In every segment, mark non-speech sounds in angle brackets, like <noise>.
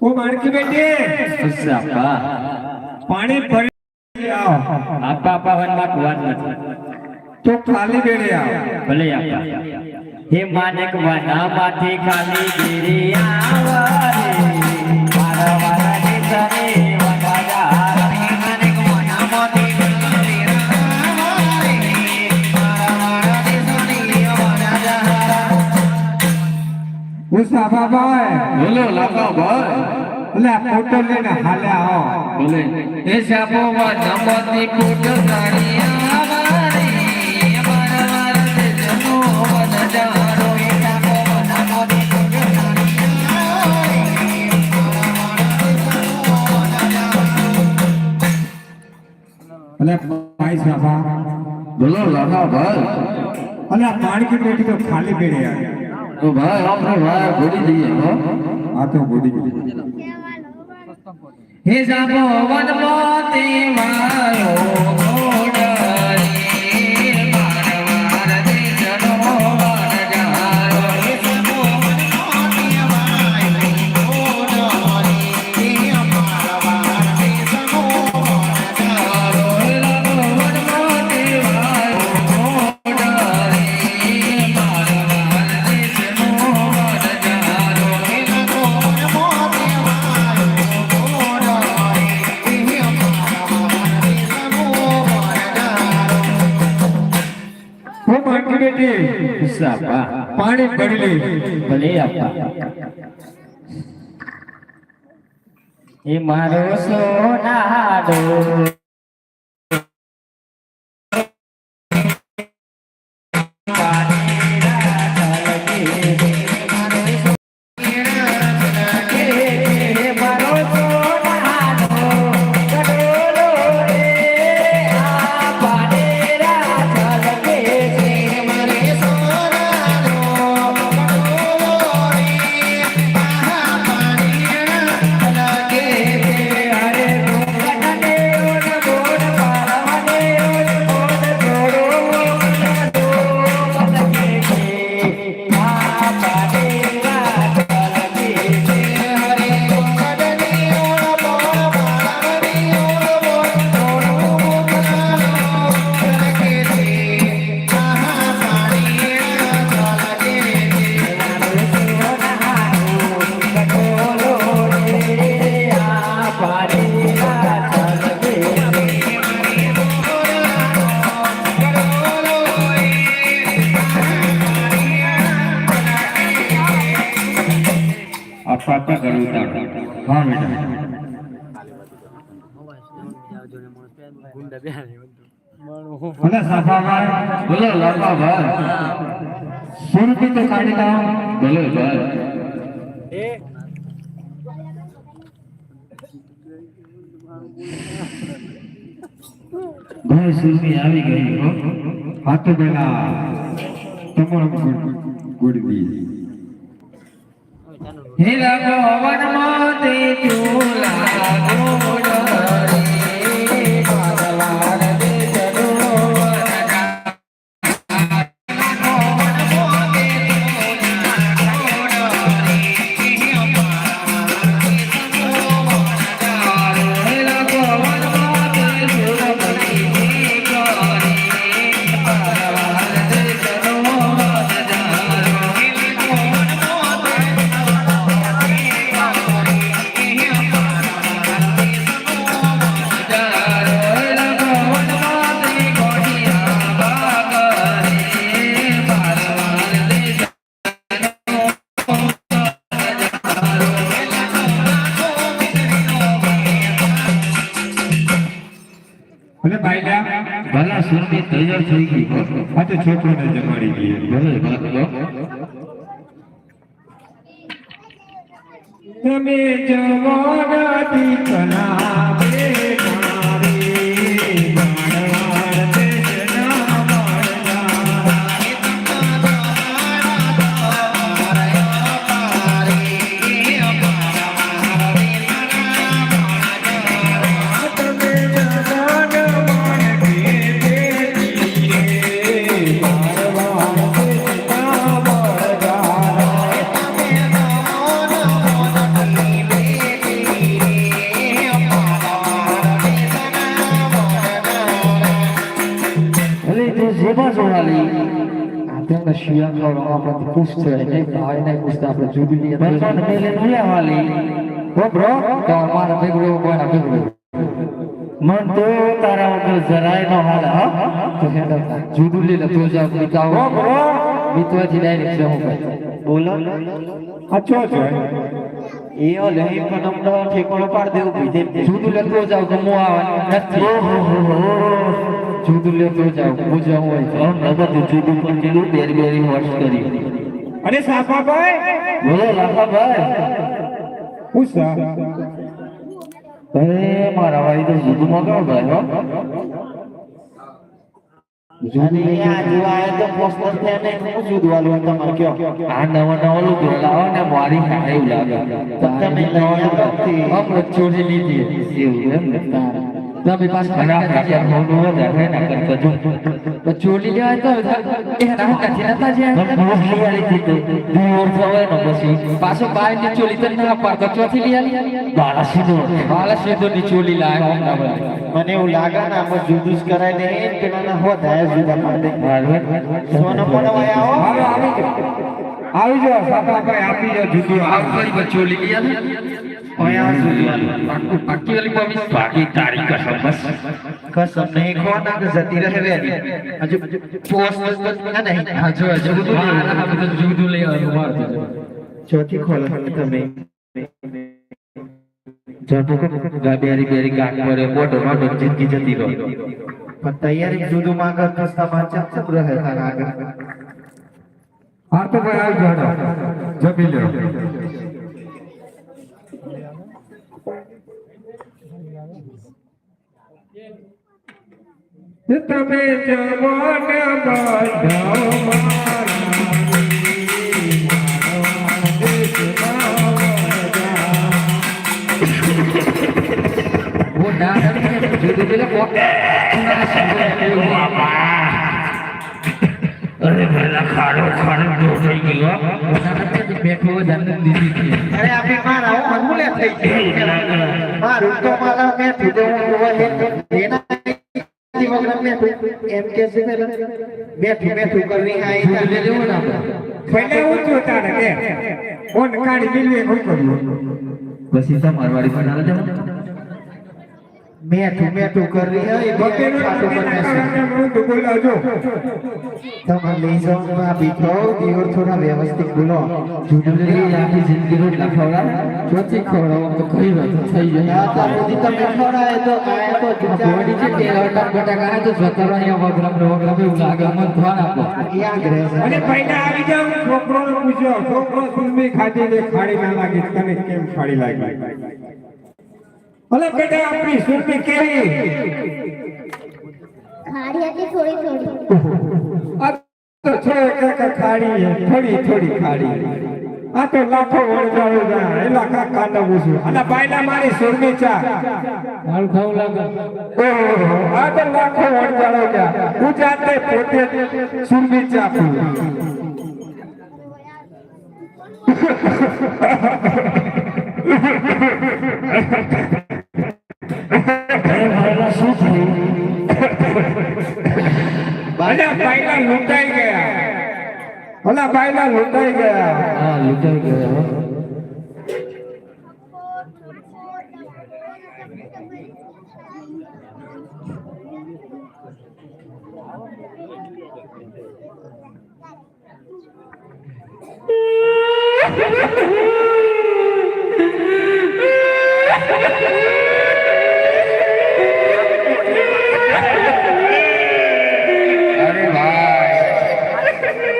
ઓ માણકી બેટી આપા પાણી ભરી આપા આપા વનમાં વાત નથી તો ખાલી બેડે આવ ભલે આપા હે માનક ખાલી હું ભાઈ બોલો લાકા ભાઈ. લે ફોટો લઈને હાલે આવો. બોલે એ સાપો વનામાંથી કુટ ફોટો આવા રે મારા મારા ને જનો વના એ સાપો વનામાંથી કુટ તારી એટલે ભાઈ સાફા બોલો લાકા ભાઈ. અને આ કે બેટી તો ખાલી બેડે આવી તો ભાઈ આપણે ભાઈ ભૂલી જઈએ હો આ તો બોલી ગઈ હે સાપો વનમોતી માયો ઘોડારી બેટી સાપા પાણી ભરી ભલે આપા. એ મારો સોનાડો. આપા કરું હા, મેડમ. તો કાઢી લાવો બોલો, ભાઈ. સુરતી આવી ગઈ, હો. હા તો પેલા તમારો ગુડવી હે રઘો તું લાગો ગોડરે ભલે ભાઈ ભલા સુરતી તૈયાર થઈ ગઈ. આ તો છોકરોને જમાડી ગઈ ભલે ભલે તમે જવાના દીકરા છો હાલી આપણે શિયા આપણે પૂછતો નહીં ભાઈ નહીં પૂછતા આપણે જુદી લઈએ મેલે નુયા હાલી હો બ્રો તો અમારા ભેગડો કોઈના ભેગડો મન તો તારા વગર જરાય નો હાલ હા. તો હેડો જુદું લઈ લે તો જાવ બીતાવો બીતવાથી ડાયરેક્ટ જવું ભાઈ બોલો. અચ્છો છે એ ઓલે પણ અમને ઠેકોણો પાડ દેવું જુદું લેતો જાવ ગમો આવે. નથી. જુદું લેતો જાવ જાઉં હોય તો. બધું જુદું પણ કીધું બેરી બેરી હોશ કરી. અરે સાપાભાઈ બોલો લાખાભાઈ પૂછા. અરે મારા વાળી તો જુદું મગાવ ભાઈ હો. તો હું જુદું વાળું તમારે? કયો? આ નવો નવો લુગડો લાવો ને મારી ખાય એવું લાગે. તમે લીધી. એવું એમ ને તમે પાછા અને આપણા ત્યાં મોઢું વધારે ના કરતા જો. તો ચોરી લેવાય તો એ રાહ નથી નતા જ્યાં મોઢું વાળી દીધું દૂર થવાય ને પછી. પાછો બાયની ચોલી તો ના પાડતો ચોથી લઈ આલી. સીધો બાલા સીધો ની ચોલી લાય મને એવું લાગે ને આમાં જુદુસ કરાય ને એ પેલા ના હોત આયા જુદા પાડે. સોનો પણ આવો. આવી જાઓ આવી જાઓ સાપાભાઈ આપી જાઓ જુદું આ ફરી પર ચોલી લઈ આલી ઓયા જુદું વાળું પાક્કું પાક્કી વાલી પાવી બાકી તારી કસમ બસ કસમ નહીં ખોના કે જતી રહે વેરી હજુ પોસ્ટ ના નહીં હા જો જુદું લઈ આ બધું જુદું લઈ આવવાનું વાર છે ચોથી ખોલો તમે જતો ગાબેરી બેરી ગાંઠ પડે મોટો મોટો જિંદગી જતી રહો પણ તૈયારી જુદું માંગ તો સમાન ચમ રહે તારા આગળ હાર તો ભાઈ આવી જાડો જમી લ્યો. તમે જવાના ના <laughs> <laughs> <laughs> ભલા ખાડો થઈ ગયો બેઠો જન્મ દીધી છે અરે આપે મારા આવો મનમુલે થઈ ગઈ મારું તો મારા મેં તુજો એના એમ કે છે બેઠું બેઠું કરવી ને પહેલા હું જોતા કે કોણ કાઢી મિલવે કોઈ કર્યું પછી તમારી બનાવે છે મેઠું મેઠું કરી હોય બે બકેલો ખાટું પર બોલાવજો તમારે લઈ જાઓ તો દિયોર થોડા વ્યવસ્થિત બોલો લઈ આખી જિંદગી રોટલા ખવડાવ ચોથી ખવડાવ તો કઈ વાત થઈ જાય આ તો બધી તમે ખવડાવે તો આયા તો બોડી છે કે અટક બટા આ તો જતરો રહ્યા વગરમ ને વગરમ એવું લાગે મન ધ્યાન આપો યાદ રહેશે અને પહેલા આવી જાવ છોકરો પૂછો છોકરો સુરમી ખાધી ને ખાડી ના લાગી તને કેમ ખાડી લાગી? ભલે બેટા આપણી સુરતી કેવી. ખાડી હતી થોડી થોડી. આ તો છે ખાડી થોડી થોડી ખાડી. આ તો લાખો વણજાળો જા એલા કાકા ને પૂછું. અને બાયલા મારી સુરમી ચા. મારું ખાવું લાગે. ઓહો આ તો લાખો વણજાળો જા ગુજરાતે પોતે સુરમી ચા પીવે અને બાયલા લૂંટાઈ ગયા. ઓલા બાયલા લૂંટાઈ ગયા. હા લૂંટાઈ ગયા હો. <laughs>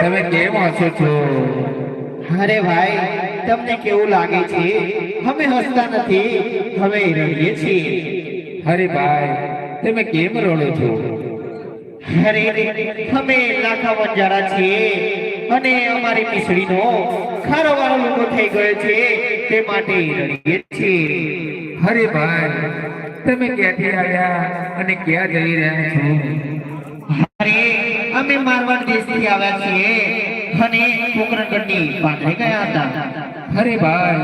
તમે કેમ હસો છો? અરે ભાઈ તમને કેવું લાગે છે? અમે હસતા નથી અમે રડીએ છીએ. અરે ભાઈ તમે કેમ રડો છો? અરે અમે લાખા વંજારા છીએ અને અમારી મિસળીનો ખારો વાળો લોકો થઈ ગયો છે તે માટે રડીએ છીએ. અરે ભાઈ તમે ક્યાંથી આવ્યા અને ક્યાં જઈ રહ્યા છો? અમે મારવાડ દેશથી આવ્યા છીએ. અને પોકરણગઢની પાદરે ગયા હતા. અરે ભાઈ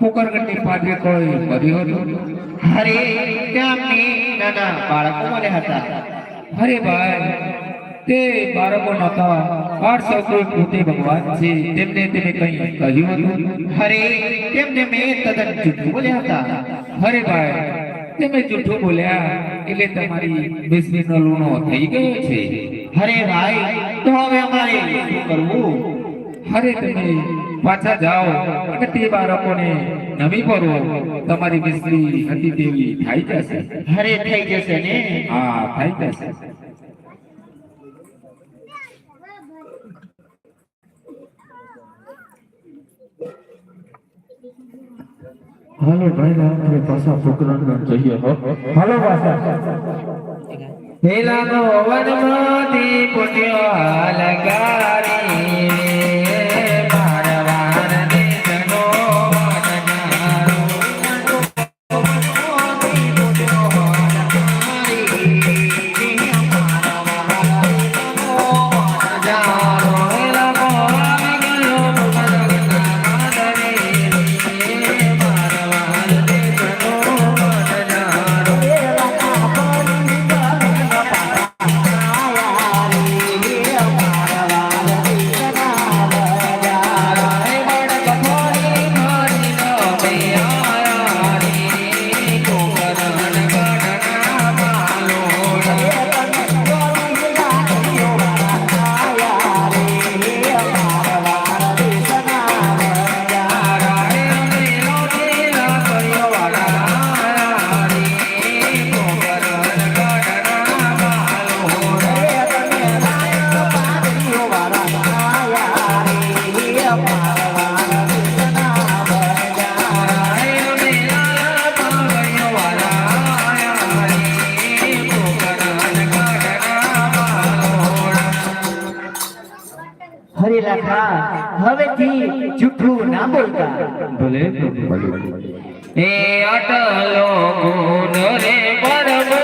પોકરગઢની પાદરે કોઈ મર્યો હતો? અરે ત્યાં અમને નાના બાળકો મળ્યા હતા. અરે ભાઈ, તે બાળકો નતા આઠ સૌ પોતે ભગવાન છે. તેમને તેને કંઈ કહ્યું હતું? હરે તેમને મેં તદ્દન જૂઠું બોલ્યા હતા. અરે ભાઈ, તમે જૂઠું બોલ્યા એટલે તમારી બિસ્મીનો લૂણો થઈ ગયો છે. હરે ભાઈ તો હવે અમારે શું કરવું? અરે તમે પાછા જાઓ અને તે બાળકોને નમી પરો તમારી બિસ્મી હતી તેવી થઈ જશે. હરે થઈ જશે ને? હા થઈ જશે. હાલો ભાઈ આપણે પાછા પોકરણ જઈએ હો. હાલો પાછા. પેલાનો વનમાંથી પુણ્યો લગારી મારવાન હવેથી જૂઠું ના બોલતા. ભલે એ અટલો ગુણ રે પરમો